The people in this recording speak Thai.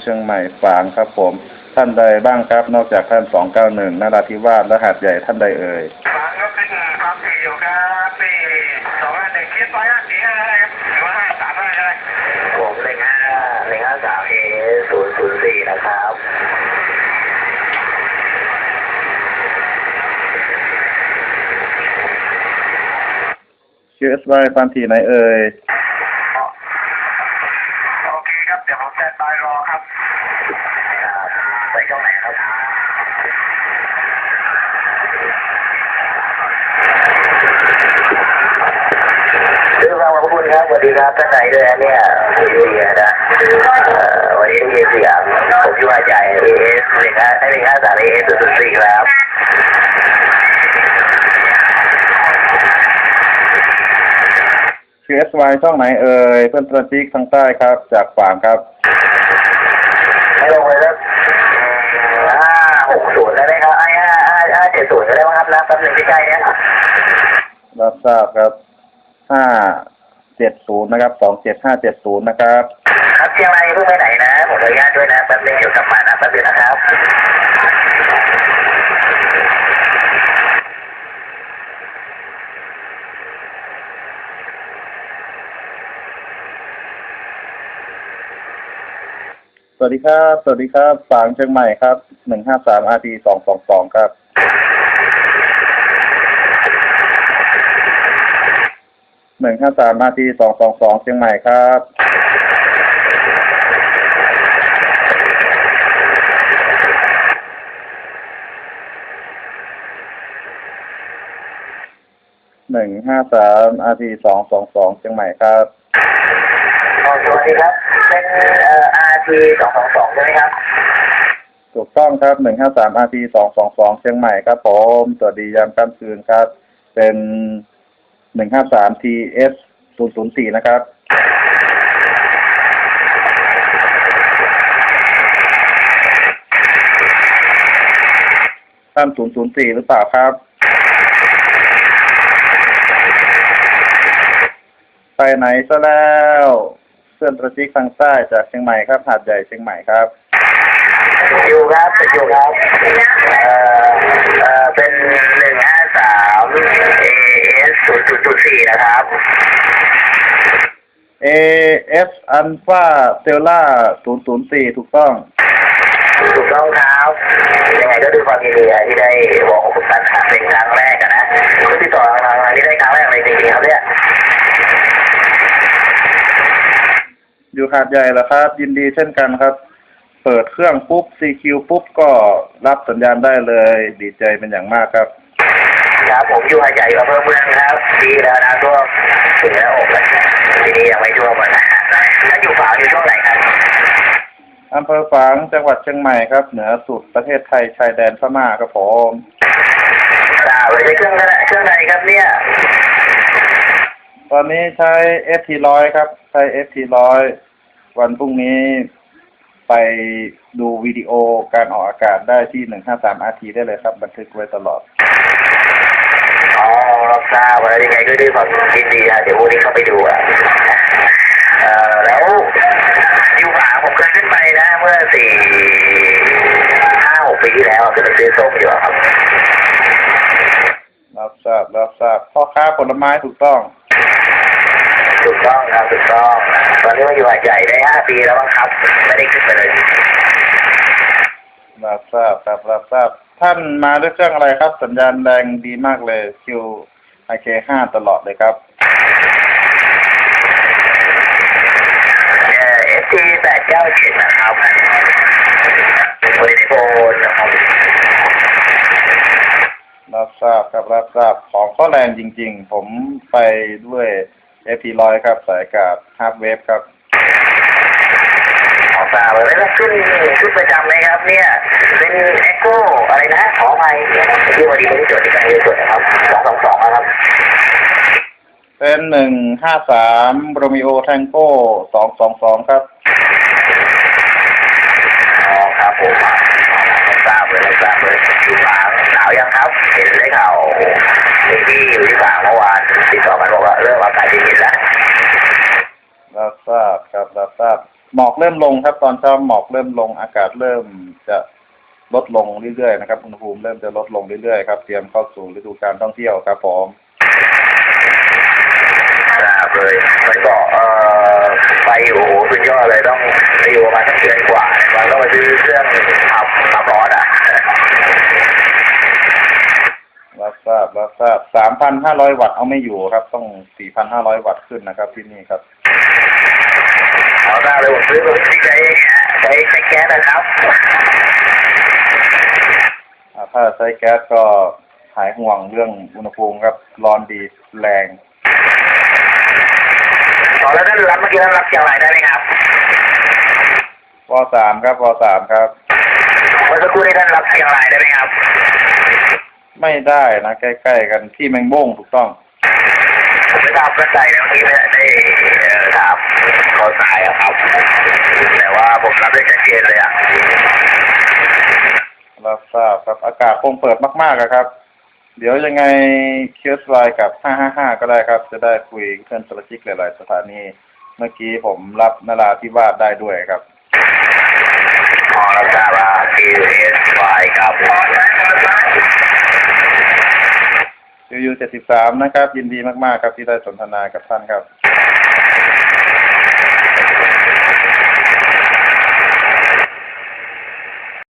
เชียงใหม่ฝางครับผม ท่านใดบ้างครับ นอกจากท่านสองเก้าหนึ่งนราธิวาสและหาดใหญ่ท่านใดเอ่ยฟังก็เป็นความถี่อยู่ครับสี่สองห้าหนึ่งคิดไว้ห้าสี่ห้าครับหรือว่าห้าสามห้าใช่ไหมผมหนึ่งห้าหนึ่งห้าสามเอศูนย์ศูนย์สี่นะครับชื่อเอสไวพันทีไหนเอ่ย โอเคครับ เดี๋ยวผมจะตายรอครับ ไปช่องไหนครับคือฟังขอบ คุณครับสวัสดีครับท่านไหนด้วยนะเนี่ยพี่เบียร์นะเอ่อวันนี้ได้ยินเสียงผมชื่อว่าใหญ่เอสหนึ่งห้าหนึ่งห้าสามเอสศูนย์สี่ครับชื่อเอสไวช่องไหนเอ่ยเพื่อนสมาชิกทางใต้ครับ จากฝางครับให้ลงเลยครับห้าหกศูนย์ได้ไหมครับไอ้ห้าห้าห้าเจ็ดศูนย์ก็ได้ไหมครับนะแป๊บหนึ่งที่ใกล้เนี่ยรับทราบครับห้า เจ็ดศูนย์นะครับสองเจ็ดห้าเจ็ดศูนย์นะครับ ครับเชียงรายเพิ่งไปไหนนะผมขออนุญาตด้วยนะแป๊บนึงเดี๋ยวกลับมานะแป๊บนึงนะครับ สวัสดีครับ สวัสดีครับ ฝางเชียงใหม่ครับหนึ่งห้าสามอาร์ทีสองสองสองครับ หนึ่งห้าสามอาร์ทีสองสองสองเชียงใหม่ครับหนึ่งห้าสามอาร์ทีสองสองสองเชียงใหม่ครับอ๋อสวัสดีครับ เป็นเอ่อ RT สองสองสองใช่ไหมครับ ถูกต้องครับหนึ่งห้าสามอาร์ทีสองสองสองเชียงใหม่ครับผมสวัสดียามค่ำคืนครับ เป็น หนึ่งห้าสามทีเอสศูนย์ศูนย์สี่นะครับ ท่านศูนย์ศูนย์สี่หรือเปล่าครับ ไปไหนซะแล้วเพื่อนประชิกทางใต้จากเชียงใหม่ครับ หาดใหญ่เชียงใหม่ครับ อยู่ครับอยู่ครับ 0.04 นะครับ AF Alpha Stella 004 ถูกต้อง ถูกต้องครับยังไงก็ด้วยความดีนะที่ได้บอกของคุณตันครับเป็นครั้งแรกอะนะคุณติดต่อทางทงนี้ได้ครั้งแรกในยจริงครับเนี่ยอยู่หาดใหญ่แล้วครับ ยินดีเช่นกันครับ เปิดเครื่องปุ๊บ CQ ปุ๊บก็รับสัญญาณได้เลย ดีใจเป็นอย่างมากครับ ครับผมอยู่หาดใหญ่อำเภอเมืองครับดีแล้วนะท่วมถึงแล้วอกแล้วทีนี้ยังไม่ท่วมอะนะถ้าอยู่ฝางอยู่ช่วงไหนครับอำเภอฝางจังหวัดเชียงใหม่ครับ เหนือสุดประเทศไทยชายแดนพม่าครับผมทราบเลยใช้เครื่องอะไรเครื่องไหนครับเนี่ยตอนนี้ใช้ FT100 ครับ ใช้ FT100 วันพรุ่งนี้ไปดูวิดีโอการออกอากาศได้ที่153 RT ได้เลยครับ บันทึกไว้ตลอดอ๋อรับ ทราบแล้วยังไงก็ด้วยความยินดีนะเดี๋ยวพรุ่งนี้เข้าไปดูอะเอ่อแล้วอยู่ฝางผมเคยขึ้นไปนะ เมื่อสี่ห้าหกปีที่แล้วขึ้นไปซื้อส้มอยู่อะครับรับทราบรับทราบพ่อค้าผลไม้ถูกต้อง ถูกต้องครับถูกต้อง ตอนนี้มาอยู่หาดใหญ่ได้ห้าปีแล้วมั้งครับ ไม่ได้ขึ้นไปเลยรับทราบครับรับทราบท่านมาด้วยเครื่องอะไรครับ สัญญาณแรงดีมากเลยคิว ไอเคห้าตลอดเลยครับเอ่อเอฟทีแปดเก้าเจ็ดนะครับบริโภคนะครับรับทราบครับรับทราบของก็แรงจริง ๆ ผมไปด้วยเอพีร้อยครับ สายกาบฮาร์ฟเวฟครับขอทราบเลยแล้วขึ้นขึ้นประจำไหมครับ เนี่ย เป็นเอ็กโก้อะไรนะขอไปที่วันนี้ไม่ได้จดที่การเรียนจดนะครับสองสองสองนะครับ เป็นหนึ่งห้าสามโรมิโอแทงโก้สองสองสองครับอ๋อครับผมรับทราบเลยรับทราบเลยอยู่ฝางหนาวยังครับ เห็นได้ข่าวมีพี่อยู่ที่ฝางเมื่อวานติดต่อกันบอกว่าเริ่มอากาศเย็นๆแล้วรับทราบครับรับทราบหมอกเริ่มลงครับ ตอนเช้าหมอกเริ่มลงอากาศเริ่มจะลดลงเรื่อยๆนะครับอุณหภูมิเริ่มจะลดลงเรื่อยๆครับเตรียมเข้าสู่ฤดูการท่องเที่ยวครับผมทราบ เลยมันก็เอ่อไปอยู่โอ้โหสุดยอดเลยต้องไปอยู่ประมาณสักเดือนกว่ามันต้องไปซื้อเครื่องทำทำร้อนอะรับทราบรับทราบสามพันห้าร้อยวัตต์เอาไม่อยู่ครับ ต้องสี่พันห้าร้อยวัตต์ขึ้นนะครับ ที่นี่ครับเอาทราบเลยผมซื้อผมที่ใช้ใช้ใช้แก๊สนะครับอ่าถ้าใช้แก๊สก็หายห่วงเรื่องอุณหภูมิครับร้อนดีแรง ตอนแล้วท่านรับเมื่อกี้ท่านรับเชียงรายได้ไหมครับวสามครับวสามครับเมื่อสักครู่นี้ท่านรับเชียงรายได้ไหมครับ ไม่ได้นะ ใกล้ๆกันที่แมงบ้งถูกต้องผมไม่ทราบเข้าใจนะเมื่อกี้ไม่ได้เอ่อถามขอสายอะครับ แต่ว่าผมรับได้ชัดเจนเลยอะรับทราบครับอากาศคงเปิดมากๆอะครับ เดี๋ยวยังไงเคสไลน์กับ 555 ก็ได้ครับ จะได้คุยเพื่อนสมาชิกหลาย ๆ สถานี เมื่อกี้ผมรับนราธิวาสได้ด้วยครับพอรับทราบว่า QSY ครับยูยู73นะครับ ยินดีมาก ๆ ครับที่ได้สนทนากับท่านครับ